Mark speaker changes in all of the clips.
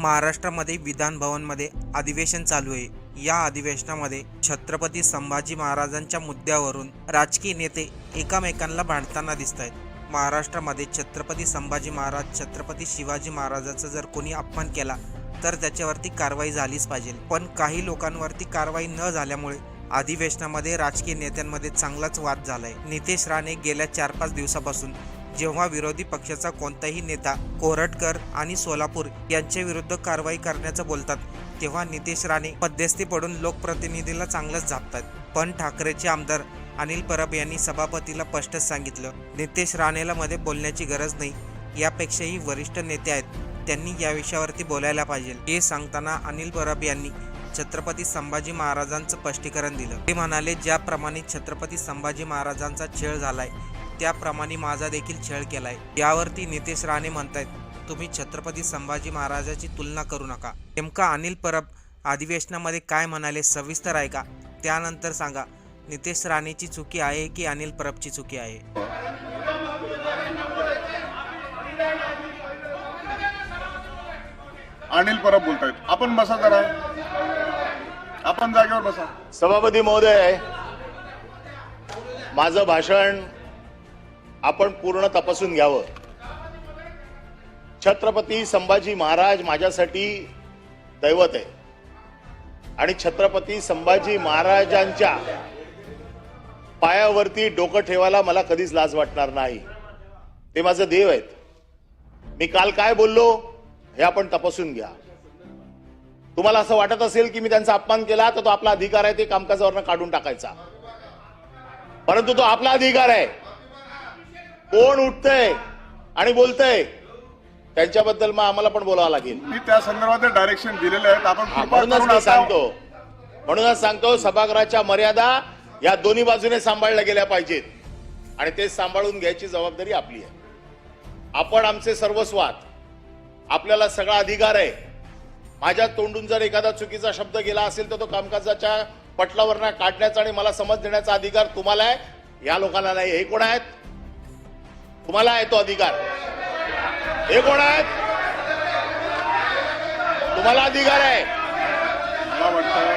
Speaker 1: महाराष्ट्रामध्ये विधान भवनमध्ये अधिवेशन चालू आहे. या अधिवेशनामध्ये छत्रपती संभाजी महाराजांच्या मुद्द्यावरून राजकीय नेते एकामेकांना भांडताना दिसत आहेत महाराष्ट्रामध्ये छत्रपती संभाजी महाराज छत्रपती शिवाजी महाराजाचा जर कोणी अपमान केला तर त्याच्यावरती कारवाई झालीच पाहिजे. पण काही लोकांवरती कारवाई न झाल्यामुळे अधिवेशनामध्ये राजकीय नेत्यांमध्ये चांगलाच वाद झालाय. नितेश राणे गेल्या चार पाच दिवसापासून जेव्हा विरोधी पक्षाचा कोणताही नेता कोरटकर आणि सोलापूर यांच्या विरुद्ध कारवाई करण्याचं बोलतात तेव्हा नितेश राणे मध्यस्थी पडून लोकप्रतिनिधीला चांगलंच झापतात. पण ठाकरेचे आमदार अनिल परब यांनी सभापतीला स्पष्टच सांगितलं नितेश राणेला मध्ये बोलण्याची गरज नाही. यापेक्षाही वरिष्ठ नेते आहेत. त्यांनी या विषयावरती बोलायला पाहिजे. हे सांगताना अनिल परब यांनी छत्रपती संभाजी महाराजांचं स्पष्टीकरण दिलं. ते म्हणाले ज्याप्रमाणे छत्रपती संभाजी महाराजांचा छेळ झालाय त्याप्रमाणे माझा देखील छळ केलाय. यावरती नितेश राणे म्हणतायत तुम्ही छत्रपती संभाजी महाराजाची तुलना करू नका. नेमका अनिल परब अधिवेशनामध्ये काय म्हणाले सविस्तर आहे का त्यानंतर सांगा नितेश राणेची चुकी आहे की अनिल परबची चुकी आहे?
Speaker 2: अनिल परब बोलतायत. आपण बसा जरा. आपण जागेवर बसा.
Speaker 3: सभापती महोदय माझं भाषण आपण पूर्ण तपासून घ्यावं. छत्रपती संभाजी महाराज माझ्यासाठी दैवत आहे. आणि छत्रपती संभाजी महाराजांच्या पायावरती डोकं ठेवायला मला कधीच लाज वाटणार नाही. ते माझं देव आहेत. मी काल काय बोललो हे आपण तपासून घ्या. तुम्हाला असं वाटत असेल की मी त्यांचा अपमान केला तर तो आपला अधिकार आहे ते कामकाजावरनं काढून टाकायचा. परंतु तो आपला अधिकार आहे. कोण उठतंय आणि बोलतंय त्यांच्याबद्दल मग आम्हाला पण बोलावं लागेल.
Speaker 2: मी त्या संदर्भात डायरेक्शन दिलेले आहेत. आपण
Speaker 3: म्हणूनच मी सांगतो. म्हणूनच सांगतो सभागृहाच्या मर्यादा या दोन्ही बाजूने सांभाळल्या गेल्या पाहिजेत. आणि ते सांभाळून घ्यायची जबाबदारी आपली आहे. आपण आमचे सर्वस्वात. आपल्याला सगळा अधिकार आहे. माझ्या तोंडून जर एखादा चुकीचा शब्द गेला असेल तर तो कामकाजाच्या पटलावर काढण्याचा आणि मला समज देण्याचा अधिकार तुम्हाला आहे. या लोकांना नाही हे कोण आहेत? तुम्हाला आहे तो अधिकार. हे कोण आहेत? तुम्हाला अधिकार आहे.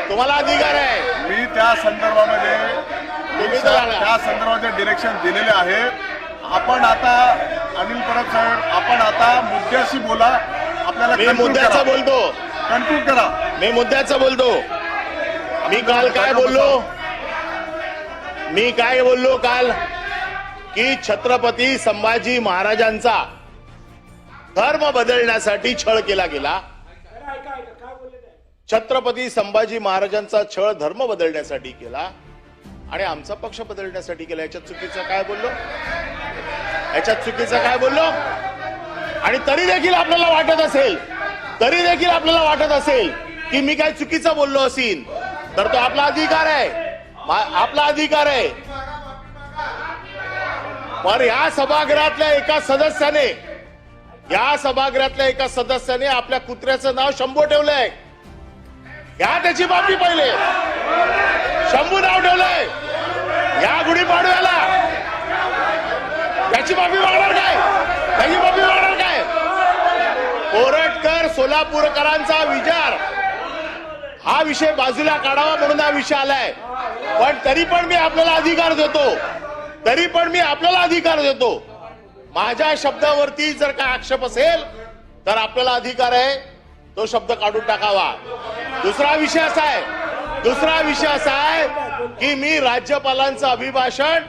Speaker 3: तुम्हाला अधिकार आहे.
Speaker 2: मी त्या संदर्भामध्ये
Speaker 3: तुम्ही.
Speaker 2: त्या संदर्भाचे डिरेक्शन दिलेले आहे. आपण आता अनिल परब साहेब आपण आता मुद्द्याशी बोला. आपल्याला
Speaker 3: मी मुद्द्याचा बोलतो.
Speaker 2: कन्क्लूड करा.
Speaker 3: मी मुद्द्याचं बोलतो. मी काल काय बोललो? मी काय बोललो काल? की छत्रपती संभाजी महाराजांचा धर्म बदलण्यासाठी छळ केला गेला. छत्रपती संभाजी महाराजांचा छळ धर्म बदलण्यासाठी केला. आणि आमचा पक्ष बदलण्यासाठी केला. याच्यात चुकीचं काय बोललो? याच्यात चुकीचं काय बोललो? आणि तरी देखील आपल्याला वाटत असेल तरी देखील आपल्याला वाटत असेल की मी काय चुकीचं बोललो असीन? तर तो आपला अधिकार आहे. आपला अधिकार आहे. पण या सभागृहातल्या एका सदस्याने या सभागृहातल्या एका सदस्याने आपल्या कुत्र्याचं नाव शंभू ठेवलंय. घ्या त्याची बाबी पहिले. शंभू नाव ठेवलंय. या गुढीपाडव्याला त्याची बाबी मागणार काय? त्याची बाबी मागणार काय? कोरटकर सोलापूरकरांचा विचार. हा विषय बाजूला काढावा म्हणून हा विषय आलाय. पण तरी पण मी आपल्याला अधिकार देतो. तरी पण मी आपल्याला अधिकार देतो. माझ्या शब्दावरती जर काय आक्षेप असेल तर आपल्याला अधिकार आहे तो शब्द काढून टाकावा. दुसरा विषय असा आहे दुसरा विषय असा आहे की मी राज्यपालांचं अभिभाषण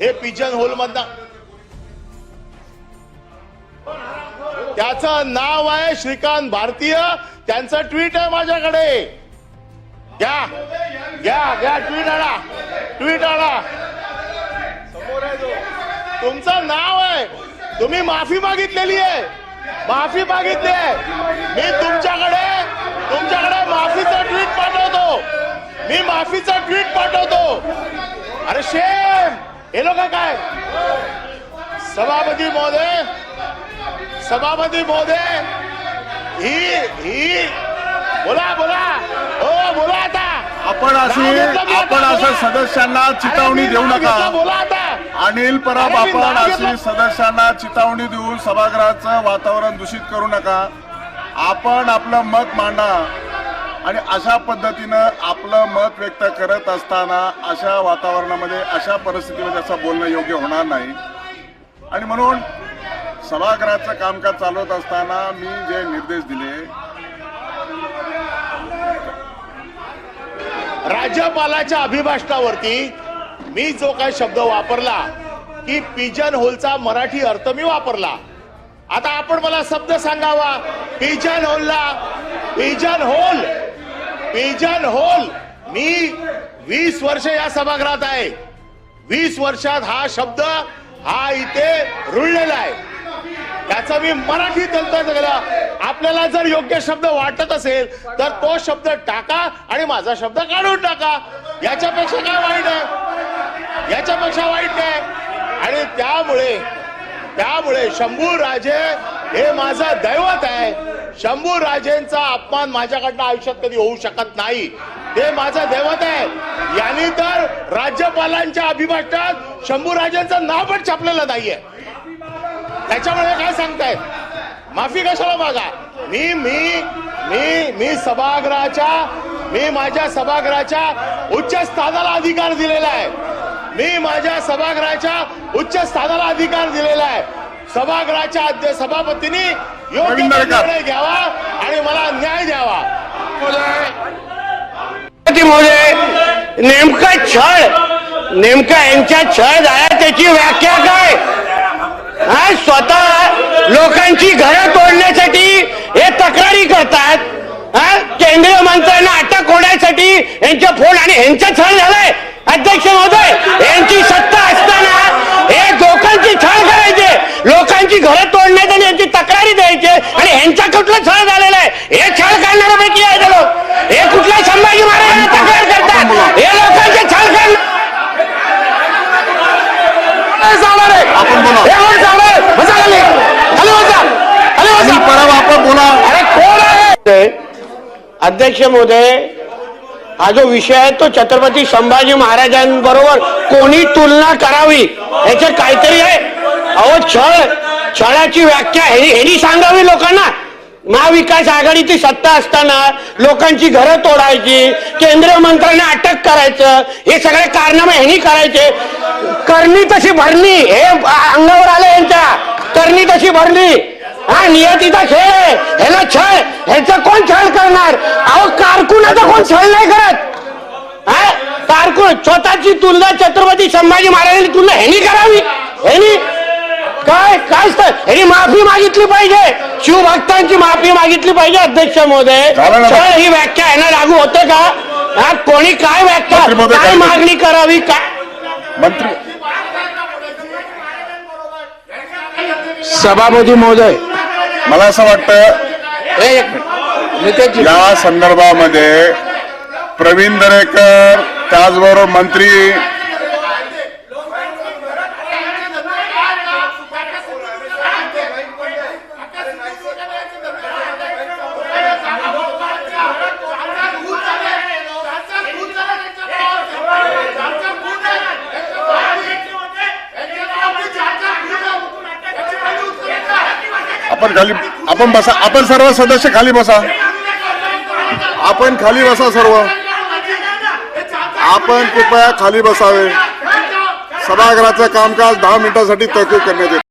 Speaker 3: हे पिजन होल मधनं त्याचं नाव आहे श्रीकांत भारतीय त्यांचं ट्विट आहे माझ्याकडे. घ्या घ्या घ्या ट्विट आणा ट्विट आणा. तुमचं नाव आहे. तुम्ही माफी मागितलेली आहे. माफी मागितली आहे. मी तुमच्याकडे तुमच्याकडे माफीचं ट्विट पाठवतो. मी माफीचं ट्विट पाठवतो. अरे शेम! हे लोक काय? सभापती महोदय सभापती महोदय ही ही बोला बोला. हो बोला आता.
Speaker 2: आपण
Speaker 3: आता,
Speaker 2: आपण असं. सदस्यांना चितावणी देऊ नका.
Speaker 3: बोला आता.
Speaker 2: अनिल परब आपण अशी. सदस्यांना चितावणी देऊन सभागृहाचं वातावरण दूषित करू नका. आपण आपलं मत मांडा. आणि अशा पद्धतीनं आपलं मत व्यक्त करत असताना अशा वातावरणामध्ये अशा परिस्थितीमध्ये असं बोलणं योग्य होणार नाही. आणि म्हणून सभागृहाचं कामकाज चालवत असताना मी जे निर्देश दिले
Speaker 3: राज्यपालाच्या अभिभाषणावरती मी जो काही शब्द वापरला की पिजन होलचा मराठी अर्थ मी वापरला. आता आपण मला शब्द सांगावा. पिजन होलला पिजन होल पिजन होल मी वीस वर्ष या सभागृहात आहे. वीस वर्षात हा शब्द हा इथे रुळलेला आहे. त्याचा मी मराठी तंत्र आपल्याला जर योग्य शब्द वाटत असेल तर तो शब्द टाका आणि माझा शब्द काढून टाका. याच्यापेक्षा काय वाईट आहे? आणि त्यामुळे त्यामुळे शंभू राजे हे माझं दैवत आहे. शंभू राजेंचा अपमान माझ्याकडनं आयुष्यात कधी होऊ शकत नाही. ते माझं दैवत आहे. यांनी तर राज्यपालांच्या अभिभाषणात शंभू राजेंचं नाव पण छापलेलं नाहीये. त्याच्यामुळे काय सांगतायत माफी कशाला मागा? मी मी मी मी सभागृहाच्या मी माझ्या सभागृहाच्या उच्च स्थानाला अधिकार दिलेला आहे. मी माझ्या सभागृहाच्या उच्च स्थानाला अधिकार दिलेला आहे. सभागृहाच्या अध्य सभापतींनी योग्य. निर्णय घ्यावा आणि मला न्याय द्यावा.
Speaker 4: नेमका छळ नेमका यांच्या छळ झाला त्याची व्याख्या काय? हा स्वतः लोकांची घरं तोडण्यासाठी हे तक्रारी करतात. हा केंद्रीय मंत्र्यांना अटक होण्यासाठी यांचे फोन आणि यांचा छळ झालाय. अध्यक्ष महोदय यांची सत्ता असताना हे लोकांची छळ करायचे. लोकांची घरं तोडण्यात आणि यांची तक्रारी द्यायचे. आणि यांचा कुठला छळ झालेला आहे? हे छळ करणाऱ्यापैकी आहे ते लोक. हे कुठल्या संभाजी महाराजांना तक्रार करतात? हे लोकांचे छळ करणार आहे? आहे? अध्यक्ष महोदय हा जो विषय आहे तो छत्रपती संभाजी महाराजांबरोबर कोणी तुलना करावी याचे काहीतरी आहे. अहो छळ छळाची व्याख्या हे- सांगावी लोकांना. महाविकास आघाडीची सत्ता असताना लोकांची घरं तोडायची केंद्रीय मंत्र्यांना अटक करायचं हे सगळे कारनामे ह्यांनी करायचे. करणी तशी भरणी हे अंगावर आलं यांच्या. करणी तशी भरली. हा नियतीचा खेळ. आहे ह्याला छळ. ह्याचा कोण छळ करणार? अहो कारकुनाचा कोण छळ नाही करत. हा? कारकुन स्वतःची तुलना छत्रपती संभाजी महाराजांची तुलना ह्यानी करावी. ह्यानी काय? काय सर ह्यानी माफी मागितली पाहिजे. शिवभक्तांची माफी मागितली पाहिजे अध्यक्ष महोदय.
Speaker 2: ना.
Speaker 4: छळ ही व्याख्या ह्यांना लागू होते का? हा कोणी काय व्याख्या
Speaker 2: मंत्री महोदय,
Speaker 4: काय
Speaker 2: काय-
Speaker 4: मागणी करावी? काय
Speaker 2: मंत्री
Speaker 4: सभापती महोदय
Speaker 2: मला असं वाटतं या संदर्भामध्ये प्रवीण दरेकर त्याचबरोबर मंत्री आपण खाली आपण बसा आपण सर्व सदस्य खाली बसा. आपण खाली बसा सर्व. आपण कृपया खाली बसावे. सभागृहाचं कामकाज दहा मिनिटासाठी तहकूब करण्यात येते